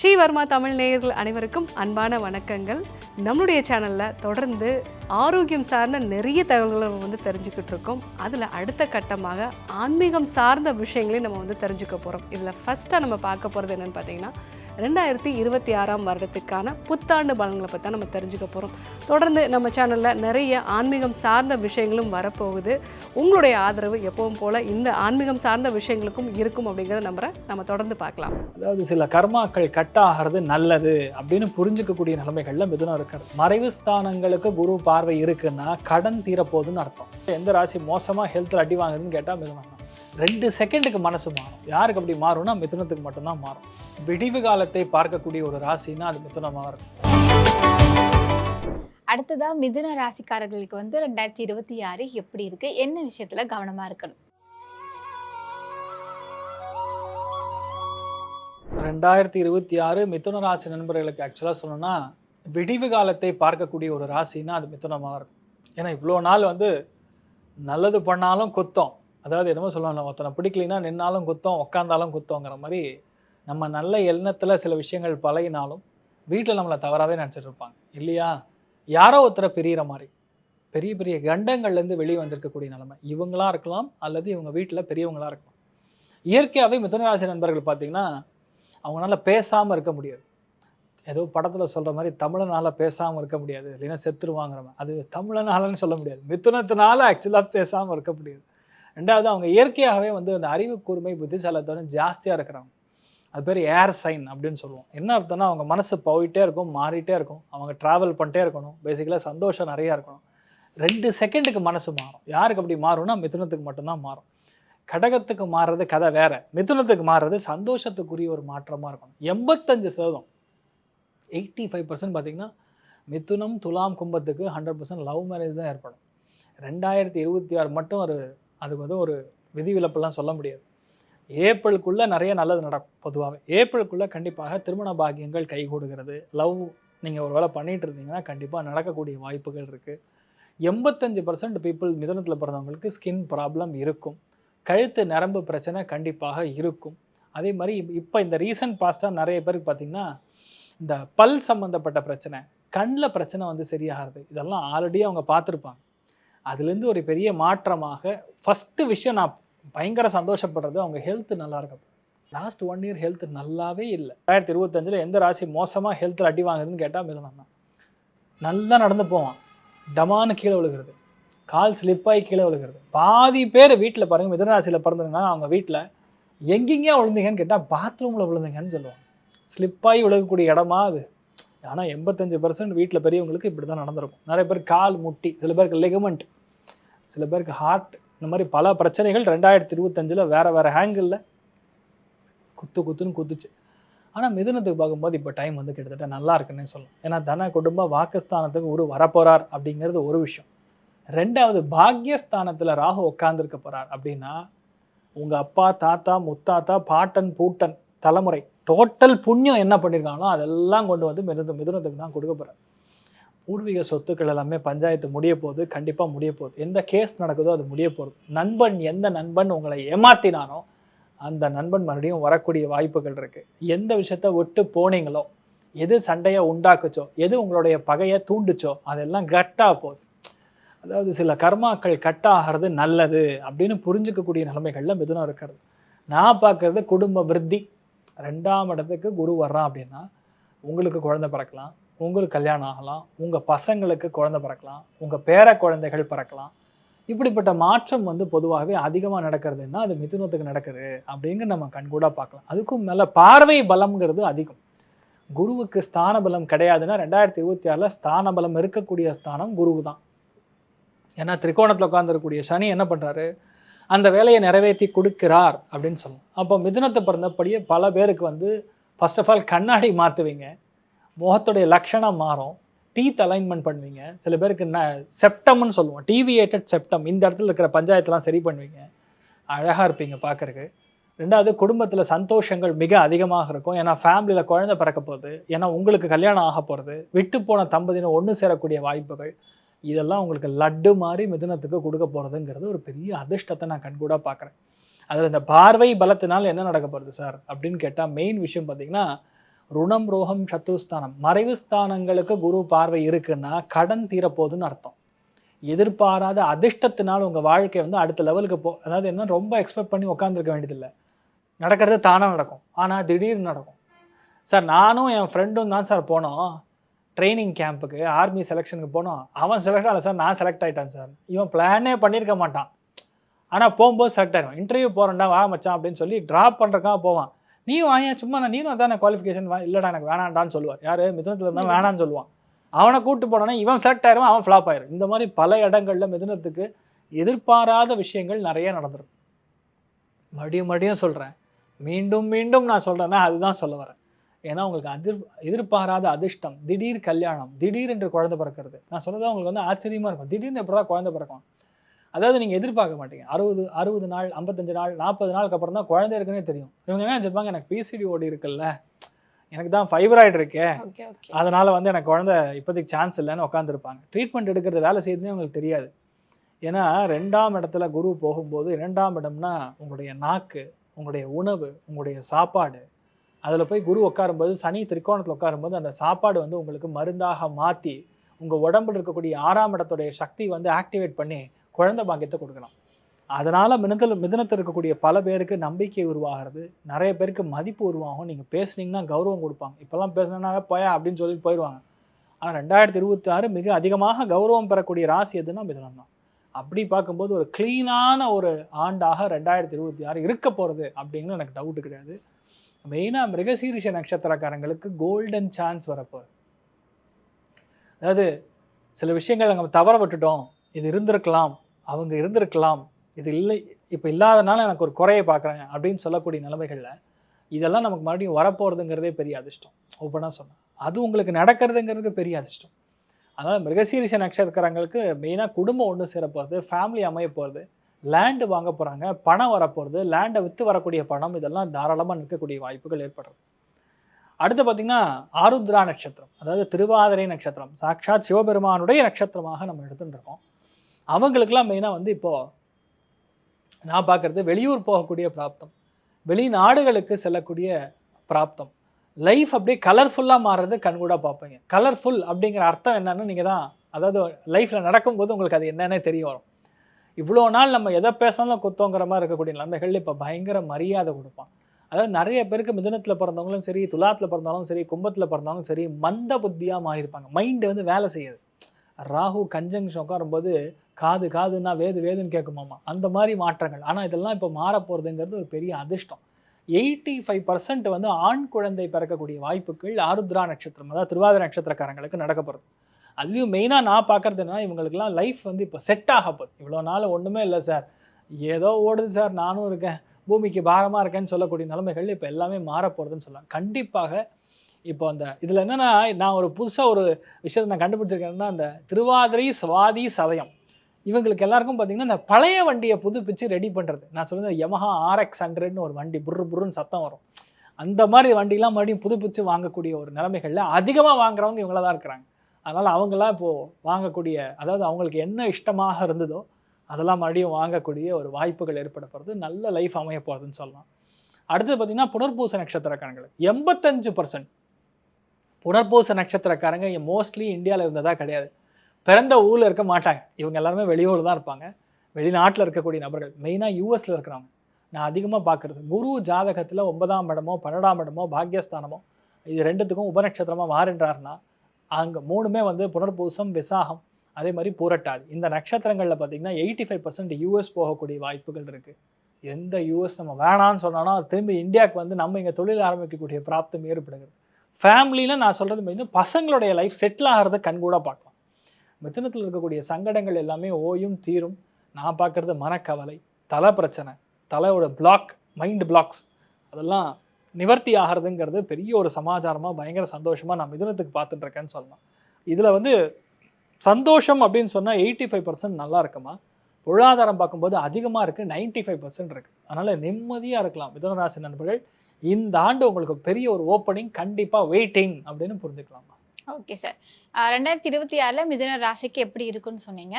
ஸ்ரீவர்மா தமிழ் நேயர்கள் அனைவருக்கும் அன்பான வணக்கங்கள். நம்மளுடைய சேனலில் தொடர்ந்து ஆரோக்கியம் சார்ந்த நிறைய தகவல்களை நம்ம வந்து தெரிஞ்சுக்கிட்டு இருக்கோம். அதில் அடுத்த கட்டமாக ஆன்மீகம் சார்ந்த விஷயங்களையும் நம்ம வந்து தெரிஞ்சுக்க போகிறோம் இதில் ஃபஸ்ட்டாக நம்ம பார்க்க போகிறது என்னென்னு பார்த்தீங்கன்னா ரெண்டாயிரத்தி இருபத்தி ஆறாம் வருடத்துக்கான புத்தாண்டு பலன்களை பற்றி தான் நம்ம தெரிஞ்சுக்க போகிறோம் தொடர்ந்து நம்ம சேனலில் நிறைய ஆன்மீகம் சார்ந்த விஷயங்களும் வரப்போகுது. உங்களுடைய ஆதரவு எப்பவும் போல் இந்த ஆன்மீகம் சார்ந்த விஷயங்களுக்கும் இருக்கும் அப்படிங்கிறத நம்புகிறேன் நம்ம தொடர்ந்து பார்க்கலாம். அதாவது சில கர்மாக்கள் கட் ஆகிறது நல்லது அப்படின்னு புரிஞ்சுக்கக்கூடிய நிலைமைகள்ல மிதுனம் இருக்காது மறைவு ஸ்தானங்களுக்கு குரு பார்வை இருக்குன்னா கடன் தீரப்போகுதுன்னு அர்த்தம். எந்த ராசி மோசமாக ஹெல்த்தில் அடி வாங்குதுன்னு கேட்டால் மிதுனம் ரெண்டு செகண்டுக்கு மனசு மாறும். யாருக்கு அப்படி மாறும்னா மிதுனத்துக்கு மட்டும்தான் மாறும். விடிவு காலத்தை பார்க்கக்கூடிய ஒரு ராசின்னா அது மிதுனமாக இருக்கும். அடுத்ததா மிதுன ராசிக்காரர்களுக்கு வந்து ரெண்டாயிரத்தி இருபத்தி ஆறு எப்படி இருக்கு? என்ன விஷயத்துல கவனமா இருக்கணும்? ரெண்டாயிரத்தி இருபத்தி ஆறு மிதுன ராசி நண்பர்களுக்கு ஆக்சுவலாக சொல்லணும்னா விடிவு காலத்தை பார்க்கக்கூடிய ஒரு ராசின்னா அது மிதுனமாக இருக்கும். ஏன்னா இவ்வளோ நாள் வந்து நல்லது பண்ணாலும் குத்தம். அதாவது என்னமோ சொல்லணும் ஒருத்தனை பிடிக்கலைன்னா நின்னாலும் குத்தம் உக்காந்தாலும் குத்தங்கிற மாதிரி நம்ம நல்ல எண்ணத்தில் சில விஷயங்கள் பழகினாலும் வீட்டில் நம்மளை தவறாகவே நினச்சிட்டு இருப்பாங்க. இல்லையா? யாரோ ஒருத்தரை பிரியிற மாதிரி. பெரிய பெரிய கண்டங்கள்லேருந்து வெளியே வந்திருக்கக்கூடிய நிலைமை. இவங்களா இருக்கலாம் அல்லது இவங்க வீட்டில் பெரியவங்களாக இருக்கலாம். இயற்கையாகவே மிதுனராசி நண்பர்கள் பார்த்தீங்கன்னா அவங்களால பேசாமல் இருக்க முடியாது. ஏதோ படத்தில் சொல்கிற மாதிரி தமிழனால் பேசாமல் இருக்க முடியாது. இல்லைன்னா செத்துருவாங்கிறவன். அது தமிழனாலன்னு சொல்ல முடியாது. மிதுனத்தினால ஆக்சுவலாக பேசாமல் இருக்க முடியாது. ரெண்டாவது அவங்க இயற்கையாகவே வந்து அந்த அறிவு கூர்மை புத்திசாலத்தோட ஜாஸ்தியாக இருக்கிறாங்க அது பேர் ஏர் சைன் அப்படின்னு சொல்லுவோம். என்ன அர்த்தம்னா அவங்க மனசு போயிட்டே இருக்கும் மாறிட்டே இருக்கும். அவங்க ட்ராவல் பண்ணிட்டே இருக்கணும். பேசிக்கலாக சந்தோஷம் நிறையா இருக்கணும். ரெண்டு செகண்டுக்கு மனசு மாறும். யாருக்கு அப்படி மாறும்னா மிதுனத்துக்கு மட்டும்தான் மாறும். கடகத்துக்கு மாறுறது கதை வேற. மிதுனத்துக்கு மாறுறது சந்தோஷத்துக்குரிய ஒரு மாற்றமாக இருக்கணும். எண்பத்தஞ்சு சதவீதம். எயிட்டி ஃபைவ் பர்சன்ட் பார்த்தீங்கன்னா மிதுனம் துலாம் கும்பத்துக்கு ஹண்ட்ரட் பர்சன்ட் லவ் மேரேஜ் தான் ஏற்படும். ரெண்டாயிரத்தி இருபத்தி ஆறு மட்டும் ஒரு அதுக்கு வந்து ஒரு விதிவிலப்பெல்லாம் சொல்ல முடியாது. ஏப்ரலுக்குள்ளே நிறைய நல்லது நடக்கும் பொதுவாகவே ஏப்ரலுக்குள்ளே கண்டிப்பாக திருமண பாக்கியங்கள் கைகூடுகிறது லவ் நீங்கள் ஒரு வேலை பண்ணிட்டு இருந்தீங்கன்னா கண்டிப்பாக நடக்கக்கூடிய வாய்ப்புகள் இருக்குது எண்பத்தஞ்சு பர்சன்ட் பீப்புள் மிதனத்தில் பிறந்தவங்களுக்கு ஸ்கின் ப்ராப்ளம் இருக்கும். கழுத்து நரம்பு பிரச்சனை கண்டிப்பாக இருக்கும். அதே மாதிரி இப்போ இந்த ரீசன்ட் பாஸ்ட்டாக நிறைய பேருக்கு பார்த்திங்கன்னா இந்த பல் சம்மந்தப்பட்ட பிரச்சனை கண்ணில் பிரச்சனை வந்து சரியாகிறது இதெல்லாம் ஆல்ரெடி அவங்க பார்த்துருப்பாங்க. அதுலேருந்து ஒரு பெரிய மாற்றமாக ஃபஸ்ட்டு விஷயம் நான் பயங்கர சந்தோஷப்படுறது அவங்க ஹெல்த் நல்லா இருக்கும் லாஸ்ட் ஒன் இயர் ஹெல்த் நல்லாவே இல்லை. ரெண்டாயிரத்தி இருபத்தஞ்சில் எந்த ராசி மோசமாக ஹெல்த்தில் அடி வாங்குதுன்னு கேட்டால் மிதனம் தான். நல்லா நடந்து போவான். டமான்னு கீழே விழுகிறது. கால் ஸ்லிப்பாகி கீழே விழுகிறது. பாதி பேர் வீட்டில் பாருங்கள் மிதனராசியில் பிறந்ததுங்கன்னா அவங்க வீட்டில் எங்கெங்கேயா விழுந்தீங்கன்னு கேட்டால் பாத்ரூமில் விழுந்தீங்கன்னு சொல்லுவாங்க. ஸ்லிப்பாகி விழுகக்கூடிய இடமா அது. ஆனால் எண்பத்தஞ்சு பர்சன்ட் வீட்டில் பெரியவங்களுக்கு இப்படி தான் நடந்திருக்கும். நிறைய பேர் கால் முட்டி சில பேருக்கு லெகமெண்ட் சில பேருக்கு ஹார்ட் இந்த மாதிரி பல பிரச்சனைகள் ரெண்டாயிரத்தி இருபத்தஞ்சில் வேறு வேறு ஹேங்கிளில் குத்து குத்துன்னு குத்துச்சு. ஆனால் மிதுனத்துக்கு பார்க்கும்போது இப்போ டைம் வந்து கிட்டத்தட்ட நல்லா இருக்குன்னே சொல்லலாம். ஏன்னா தன குடும்ப வாக்குஸ்தானத்துக்கு ஒரு வரப்போகிறார் அப்படிங்கிறது ஒரு விஷயம். ரெண்டாவது பாக்யஸ்தானத்தில் ராகு உட்காந்துருக்க போகிறார் அப்படின்னா உங்கள் அப்பா தாத்தா முத்தாத்தா பாட்டன் பூட்டன் தலைமுறை டோட்டல் புண்ணியம் என்ன பண்ணியிருக்காங்களோ அதெல்லாம் கொண்டு வந்து மிருந்த மிதுனத்துக்கு தான் கொடுக்க போகிறேன் பூர்வீக சொத்துக்கள் எல்லாமே பஞ்சாயத்து முடிய போகுது கண்டிப்பாக முடிய போகுது. எந்த கேஸ் நடக்குதோ அது முடிய போகுது. நண்பன் எந்த நண்பன் உங்களை ஏமாத்தினானோ அந்த நண்பன் மறுபடியும் வரக்கூடிய வாய்ப்புகள் இருக்குது எந்த விஷயத்த விட்டு போனீங்களோ எது சண்டையை உண்டாக்குச்சோ எது உங்களுடைய பகையை தூண்டுச்சோ அதெல்லாம் கட்டாக போகுது. அதாவது சில கர்மாக்கள் கட் ஆகிறது நல்லது அப்படின்னு புரிஞ்சுக்கக்கூடிய நிலைமைகளில் மிதுனம் இருக்கிறது. நான் பார்க்குறது குடும்ப விருத்தி. ரெண்டாம் இடத்துக்கு குரு வர்றான் அப்படின்னா உங்களுக்கு குழந்தை பிறக்கலாம் உங்களுக்கு கல்யாணம் ஆகலாம் உங்கள் பசங்களுக்கு குழந்தை பிறக்கலாம் உங்கள் பேர குழந்தைகள் பிறக்கலாம். இப்படிப்பட்ட மாற்றம் வந்து பொதுவாகவே அதிகமாக நடக்கிறதுன்னா அது மிதுனத்துக்கு நடக்குது அப்படிங்கிற நம்ம கண்கூடாக பார்க்கலாம். அதுக்கும் மேலே பார்வை பலம்ங்கிறது அதிகம். குருவுக்கு ஸ்தான பலம் கிடையாதுன்னா ரெண்டாயிரத்தி இருபத்தி ஆறில் ஸ்தான பலம் இருக்கக்கூடிய ஸ்தானம் குருவு தான் ஏன்னா திரிகோணத்தில் உட்காந்துருக்கக்கூடிய சனி என்ன பண்ணுறாரு அந்த வேலையை நிறைவேற்றி கொடுக்கிறார் அப்படின்னு சொல்லலாம் அப்போ மிதுனத்தை பிறந்தபடியே பல பேருக்கு வந்து ஃபர்ஸ்ட் ஆஃப் ஆல் கண்ணாடி மாற்றுவீங்க முகத்துடைய லட்சணம் மாறும். டீத் அலைன்மெண்ட் பண்ணுவீங்க. சில பேருக்கு ந செப்டம்னு சொல்லுவோம். டிவியேட்டட் செப்டம் இந்த இடத்துல இருக்கிற பஞ்சாயத்தெலாம் சரி பண்ணுவீங்க. அழகாக இருப்பீங்க பார்க்கறக்கு ரெண்டாவது குடும்பத்தில் சந்தோஷங்கள் மிக அதிகமாக இருக்கும். ஏன்னா ஃபேமிலியில் குழந்தை பிறக்க போகுது. ஏன்னா உங்களுக்கு கல்யாணம் ஆக போகிறது விட்டு போன தம்பதியினர் ஒன்று சேரக்கூடிய வாய்ப்புகள். இதெல்லாம் உங்களுக்கு லட்டு மாதிரி மிதுனத்துக்கு கொடுக்க போகிறதுங்கிறது ஒரு பெரிய அதிர்ஷ்டத்தை நான் கண்கூடாக பார்க்குறேன் அதில் இந்த பார்வை பலத்தினால் என்ன நடக்க போகிறது சார்? அப்படின்னு கேட்டால் மெயின் விஷயம் பார்த்திங்கன்னா ருணம் ரோகம் சத்ருஸ்தானம். மறைவு ஸ்தானங்களுக்கு குரு பார்வை இருக்குன்னா கடன் தீரப்போகுதுன்னு அர்த்தம். எதிர்பாராத அதிர்ஷ்டத்தினால் உங்கள் வாழ்க்கை வந்து அடுத்த லெவலுக்கு போ அதாவது என்ன ரொம்ப எக்ஸ்பெக்ட் பண்ணி உட்காந்துருக்க வேண்டியதில்லை. நடக்கிறது தானாக நடக்கும். ஆனால் திடீர்னு நடக்கும். சார் நானும் என் ஃப்ரெண்டும் தான் சார் போனோம். ட்ரைனிங் கேம்புக்கு ஆர்மி செலெக்ஷனுக்கு போனோம். அவன் செலக்ட் ஆகல சார் நான் செலக்ட் ஆகிட்டான் சார். இவன் பிளானே பண்ணியிருக்க மாட்டான். ஆனால் போகும்போது செலக்ட் ஆகிடும் இன்டர்வியூ போகிறேன்டா வா மச்சான் அப்படின்னு சொல்லி ட்ராப் பண்ணுறக்காக போவான். நீ வாங்க சும்மா நான் நீனும் அதான குவாலிஃபிகேஷன் இல்லைடா எனக்கு வேணாண்டான்னு சொல்லுவார். யார்? மிதுனத்தில் இருந்தால் வேணான்னு சொல்லுவான். அவனை கூட்டு போனோன்னா இவன் செலக்ட் ஆயிடுவான் அவன் ஃப்ளாப் ஆயிரும் இந்த மாதிரி பல இடங்கள்ல மிதுனத்துக்கு எதிர்பாராத விஷயங்கள் நிறைய நடந்திருக்கும். மறுபடியும் மறுபடியும் சொல்கிறேன் மீண்டும் மீண்டும் நான் சொல்கிறேன்னா அதுதான் சொல்ல வரேன். ஏன்னா உங்களுக்கு அதிர் எதிர்பாராத அதிர்ஷ்டம் திடீர் கல்யாணம் திடீர் என்று குழந்தை பிறக்கிறது. நான் சொல்றது உங்களுக்கு வந்து ஆச்சரியமா இருக்கும். திடீர்னு எப்படா குழந்தை பிறக்கும்? அதாவது நீங்கள் எதிர்பார்க்க மாட்டீங்க. அறுபது அறுபது நாள் ஐம்பத்தஞ்சு நாள் நாற்பது நாளுக்கு அப்புறம் தான் குழந்தை இருக்குன்னே தெரியும். இவங்க என்ன நினைச்சிருப்பாங்க? எனக்கு பிசிடி ஓடி இருக்குல்ல. எனக்கு தான் ஃபைப்ராய்டு இருக்கே. அதனால வந்து எனக்கு குழந்தை இப்போதைக்கு சான்ஸ் இல்லைன்னு உட்காந்துருப்பாங்க ட்ரீட்மெண்ட் எடுக்கிறது வேலை செய்யுதுன்னே உங்களுக்கு தெரியாது. ஏன்னா ரெண்டாம் இடத்துல குரு போகும்போது இரண்டாம் இடம்னா உங்களுடைய நாக்கு உங்களுடைய உணவு உங்களுடைய சாப்பாடு அதில் போய் குரு உட்காரும்போது சனி திரிகோணத்தில் உட்காரும்போது அந்த சாப்பாடு வந்து உங்களுக்கு மருந்தாக மாற்றி உங்கள் உடம்புல இருக்கக்கூடிய ஆறாம் இடத்துடைய சக்தி வந்து ஆக்டிவேட் பண்ணி குழந்தை பாக்கியத்தை கொடுக்கலாம் அதனால் மிதத்தில் மிதனத்தில் இருக்கக்கூடிய பல பேருக்கு நம்பிக்கை உருவாகிறது. நிறைய பேருக்கு மதிப்பு உருவாகும். நீங்கள் பேசுனீங்கன்னா கௌரவம் கொடுப்பாங்க. இப்போல்லாம் பேசுனா போயா அப்படின்னு சொல்லிட்டு போயிடுவாங்க ஆனால் ரெண்டாயிரத்தி இருபத்தி ஆறு மிக அதிகமாக கௌரவம் பெறக்கூடிய ராசி எதுன்னா மிதனம் தான். அப்படி பார்க்கும்போது ஒரு க்ளீனான ஒரு ஆண்டாக ரெண்டாயிரத்தி இருபத்தி ஆறு இருக்க போகிறது அப்படின்னு எனக்கு டவுட்டு கிடையாது. மெயினாக மிருகசீரிஷ நட்சத்திரக்காரங்களுக்கு கோல்டன் சான்ஸ் வரப்போகுது அதாவது சில விஷயங்கள் நம்ம தவற விட்டுட்டோம் இது இருந்திருக்கலாம் அவங்க இருந்திருக்கலாம் இது இல்லை இப்போ இல்லாதனால எனக்கு ஒரு குறையை பார்க்குறேன் அப்படின்னு சொல்லக்கூடிய நிலைமைகளில் இதெல்லாம் நமக்கு மறுபடியும் வரப்போகிறதுங்கிறதே பெரிய அதிர்ஷ்டம். ஓப்பனாக சொன்னேன் அது உங்களுக்கு நடக்கிறதுங்கிறது பெரிய அதிர்ஷ்டம். அதனால் மிருகசீரிஷ நட்சத்திரங்களுக்கு மெயினாக குடும்பம் ஒன்று சேரப்போகிறது ஃபேமிலி அமைய போகிறது லேண்டு வாங்க போகிறாங்க பணம் வரப்போகிறது லேண்டை விற்று வரக்கூடிய பணம் இதெல்லாம் தாராளமாக நிற்கக்கூடிய வாய்ப்புகள் ஏற்படுறது அடுத்து பார்த்திங்கன்னா ஆருத்ரா நட்சத்திரம் அதாவது திருவாதிரை நட்சத்திரம் சாட்சாத் சிவபெருமானுடைய நட்சத்திரமாக நம்ம எடுத்துட்டுருக்கோம் அவங்களுக்கெல்லாம் மெயினாக வந்து இப்போது நான் பார்க்குறது வெளியூர் போகக்கூடிய பிராப்தம் வெளிநாடுகளுக்கு செல்லக்கூடிய பிராப்தம். லைஃப் அப்படியே கலர்ஃபுல்லாக மாறுறது கண்கூடாக பார்ப்பீங்க. கலர்ஃபுல் அப்படிங்கிற அர்த்தம் என்னன்னு நீங்கள் தான் அதாவது லைஃப்பில் நடக்கும்போது உங்களுக்கு அது என்னென்னே தெரிய வரும். இவ்வளோ நாள் நம்ம எதை பேசினாலும் குத்தோங்கிற மாதிரி இருக்கக்கூடிய நிலைமைகள் இப்போ பயங்கர மரியாதை கொடுப்பான். அதாவது நிறைய பேருக்கு மிதுனத்தில் பிறந்தவங்களும் சரி துலாத்தில் பிறந்தாலும் சரி கும்பத்தில் பிறந்தாலும் சரி மந்த புத்தியாக மாறியிருப்பாங்க. மைண்டு வந்து வேலை செய்யுது. ராகு கஞ்சங்ஷன் உட்காரும்போது காது காதுன்னா வேது வேதுன்னு கேட்குமாமா. அந்த மாதிரி மாற்றங்கள். ஆனால் இதெல்லாம் இப்போ மாற போகிறதுங்கிறது ஒரு பெரிய அதிர்ஷ்டம். எயிட்டி ஃபைவ் பர்சன்ட் வந்து ஆண் குழந்தை பிறக்கக்கூடிய வாய்ப்புகள் ஆருத்ரா நட்சத்திரம் அதாவது திருவாதிரை நட்சத்திரக்காரங்களுக்கு நடக்கப்படுது அதுலேயும் மெயினாக நான் பார்க்கறது என்னென்னா இவங்களுக்குலாம் லைஃப் வந்து இப்போ செட் ஆக போகுது. இவ்வளோ நாள் ஒன்றுமே இல்லை சார் ஏதோ ஓடுது சார் நானும் இருக்கேன். பூமிக்கு பாரமாக இருக்கேன்னு சொல்லக்கூடிய நிலைமைகள் இப்போ எல்லாமே மாறப்போகிறதுன்னு சொல்லலாம். கண்டிப்பாக இப்போ அந்த இதில் என்னென்னா நான் ஒரு புதுசாக ஒரு விஷயத்தை நான் கண்டுபிடிச்சிருக்கேன்னா அந்த திருவாதிரை சுவாதி சதயம். இவங்களுக்கு எல்லாருக்கும் பார்த்தீங்கன்னா இந்த பழைய வண்டியை புதுப்பிச்சு ரெடி பண்ணுறது நான் சொல்லுறது யமஹா ஆர்எக்ஸ் ஹண்ட்ரட்னு ஒரு வண்டி புர்ரு புர்ருன்னு சத்தம் வரும். அந்த மாதிரி வண்டிலாம் மறுபடியும் புதுப்பிச்சு வாங்கக்கூடிய ஒரு நிலைமைகளில் அதிகமாக வாங்குறவங்க இவங்கள தான் இருக்கிறாங்க. அதனால் அவங்களாம் இப்போது வாங்கக்கூடிய அதாவது அவங்களுக்கு என்ன இஷ்டமாக இருந்ததோ அதெல்லாம் மறுபடியும் வாங்கக்கூடிய ஒரு வாய்ப்புகள் ஏற்பட போகிறது நல்ல லைஃப் அமைய போகிறதுன்னு சொல்லலாம். அடுத்தது பார்த்தீங்கன்னா புனர்பூச நட்சத்திரக்காரங்கள் எண்பத்தஞ்சு பர்சன்ட் புனர்பூச நட்சத்திரக்காரங்க மோஸ்ட்லி இந்தியாவில் இருந்ததா கிடையாது. பிறந்த ஊரில் இருக்க மாட்டாங்க. இவங்க எல்லாருமே வெளியூரில் தான் இருப்பாங்க. வெளிநாட்டில் இருக்கக்கூடிய நபர்கள் மெயினாக யூஎஸில் இருக்கிறவங்க. நான் அதிகமாக பார்க்குறது குரு ஜாதகத்தில் ஒன்பதாம் இடமோ பன்னெண்டாம் இடமோ பாக்யஸ்தானமோ இது ரெண்டுத்துக்கும் உபநட்சத்திரமாக மாறுன்றாருன்னா அங்கே மூணுமே வந்து புனர்பூசம் விசாகம் அதே மாதிரி புரட்டாது. இந்த நட்சத்திரங்களில் பார்த்தீங்கன்னா எயிட்டி ஃபைவ் பர்சன்ட் யூஎஸ் போகக்கூடிய வாய்ப்புகள் இருக்குது எந்த யூஎஸ் நம்ம வேணான்னு சொன்னோன்னா திரும்பி இந்தியாவுக்கு வந்து நம்ம இங்கே தொழில் ஆரம்பிக்கக்கூடிய பிராப்தம் ஏற்படுகிறது. ஃபேமிலியில் நான் சொல்கிறது மெயின் பசங்களுடைய லைஃப் செட்டில் ஆகிறத கண்கூட பார்க்கலாம். மிதனத்தில் இருக்கக்கூடிய சங்கடங்கள் எல்லாமே ஓயும் தீரும். நான் பார்க்குறது மனக்கவலை தலை பிரச்சனை தலையோட பிளாக் மைண்ட் பிளாக்ஸ் அதெல்லாம் நிவர்த்தி ஆகிறதுங்கிறது பெரிய ஒரு சமாச்சாரமாக பயங்கர சந்தோஷமாக நான் மிதுனத்துக்கு பார்த்துட்டு இருக்கேன்னு சொல்லலாம். இதில் வந்து சந்தோஷம் அப்படின்னு சொன்னால் எயிட்டி ஃபைவ் பர்சன்ட் நல்லா இருக்குமா? பொருளாதாரம் பார்க்கும்போது அதிகமாக இருக்குது நைன்ட்டி ஃபைவ் பர்சன்ட் இருக்குது அதனால் நிம்மதியாக இருக்கலாம். மிதுனராசி நண்பர்கள் இந்த ஆண்டு உங்களுக்கு பெரிய ஒரு ஓப்பனிங் கண்டிப்பாக வெயிட்டிங் அப்படின்னு புரிஞ்சுக்கலாமா? ஓகே சார் ரெண்டாயிரத்தி இருபத்தி ஆறில் மிதுன ராசிக்கு எப்படி இருக்குன்னு சொன்னீங்க.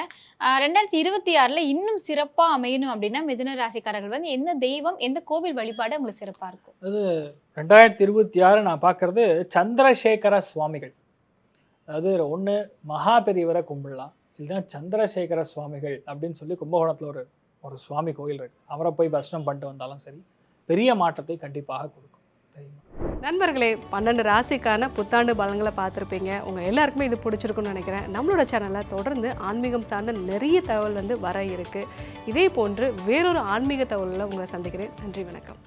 ரெண்டாயிரத்தி இருபத்தி ஆறில் இன்னும் சிறப்பாக அமையணும் அப்படின்னா மிதுன ராசிக்காரர்கள் வந்து எந்த தெய்வம் எந்த கோவில் வழிபாடு உங்களுக்கு சிறப்பாக இருக்கும்? அது ரெண்டாயிரத்தி இருபத்தி ஆறு நான் பார்க்கறது சந்திரசேகர சுவாமிகள். அதாவது ஒன்று மகா பெரியவரை கும்பிடலாம். இல்லைன்னா சந்திரசேகர சுவாமிகள் அப்படின்னு சொல்லி கும்பகோணத்தில் ஒரு ஒரு சுவாமி கோயில் இருக்குது அவரை போய் தரிசனம் பண்ணிட்டு வந்தாலும் சரி பெரிய மாற்றத்தை கண்டிப்பாக கொடுக்கும். தெரியுமா நண்பர்களே பன்னெண்டு ராசிக்கான புத்தாண்டு பலன்களை பார்த்துருப்பீங்க. உங்கள் எல்லாருக்குமே இது பிடிச்சிருக்குன்னு நினைக்கிறேன். நம்மளோட சேனலில் தொடர்ந்து ஆன்மீகம் சார்ந்த நிறைய தகவல் வந்து வர இருக்குது இதே போன்று வேறொரு ஆன்மீக தகவலில் உங்களை சந்திக்கிறேன். நன்றி வணக்கம்.